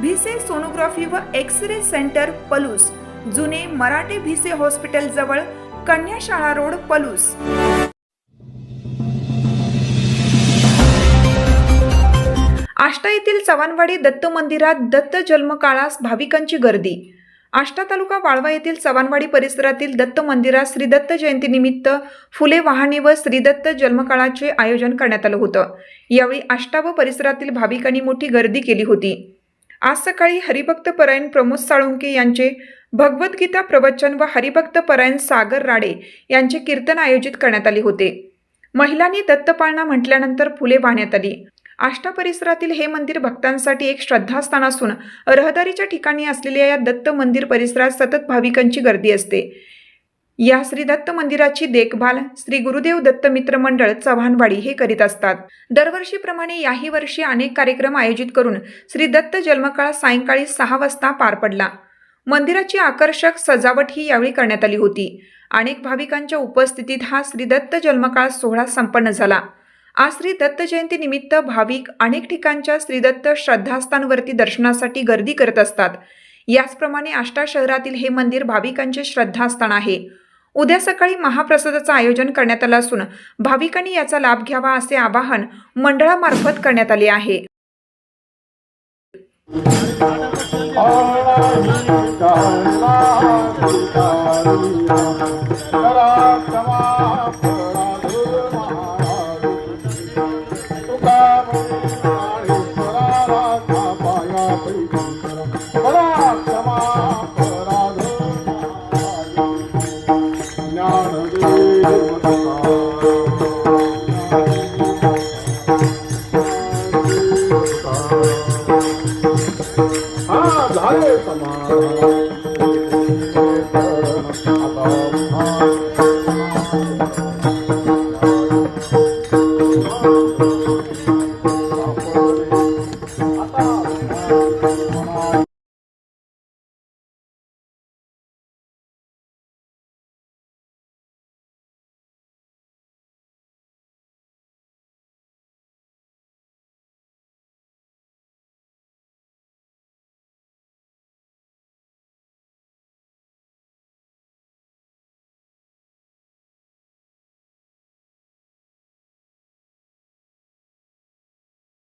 Bhise sonography व X ray centre Palus. जुने Marathe Bhise hospital जवळ कन्याशाळा रोड पलूस. आष्टा येथील चव्हाणवाडी दत्त मंदिरात दत्त जन्मकाळास भाविकांची गर्दी. आष्टा तालुका वाळवा येथील चव्हाणवाडी परिसरातील दत्त मंदिरात श्री दत्त जयंतीनिमित्त फुले वाहने व श्री दत्त जन्मकाळाचे आयोजन करण्यात आलं होतं. यावेळी आष्टा व परिसरातील भाविकांनी मोठी गर्दी केली होती. आज सकाळी हरिभक्त परायण प्रमोद साळुंके यांचे भगवद्गीता प्रवचन व हरिभक्त परायण सागर राडे यांचे कीर्तन आयोजित करण्यात आले होते. महिलांनी दत्तपाळणा म्हटल्यानंतर फुले वाहण्यात आली. आष्टा परिसरातील हे मंदिर भक्तांसाठी एक श्रद्धास्थान असून रहदारीच्या ठिकाणी असलेल्या या दत्त मंदिर परिसरात सतत भाविकांची गर्दी असते. या श्री दत्त मंदिराची देखभाल श्री गुरुदेव दत्त मित्र मंडळ चव्हाणवाडी हे करीत असतात. दरवर्षीप्रमाणे याही वर्षी अनेक कार्यक्रम आयोजित करून श्री दत्त जन्मकाळ सायंकाळी सहा वाजता पार पडला. मंदिराची आकर्षक सजावट ही यावेळी करण्यात आली होती. अनेक भाविकांच्या उपस्थितीत हा श्री दत्त जन्मकाळ सोहळा संपन्न झाला. आज श्री दत्त जयंतीनिमित्त भाविक अनेक ठिकाणच्या श्रीदत्त श्रद्धास्थानवरती दर्शनासाठी गर्दी करत असतात. याचप्रमाणे आष्टा शहरातील हे मंदिर भाविकांचे श्रद्धास्थान आहे. उद्या सकाळी महाप्रसादाचं आयोजन करण्यात आलं असून भाविकांनी याचा लाभ घ्यावा असे आवाहन मंडळामार्फत करण्यात आले आहे. हा झाले. आता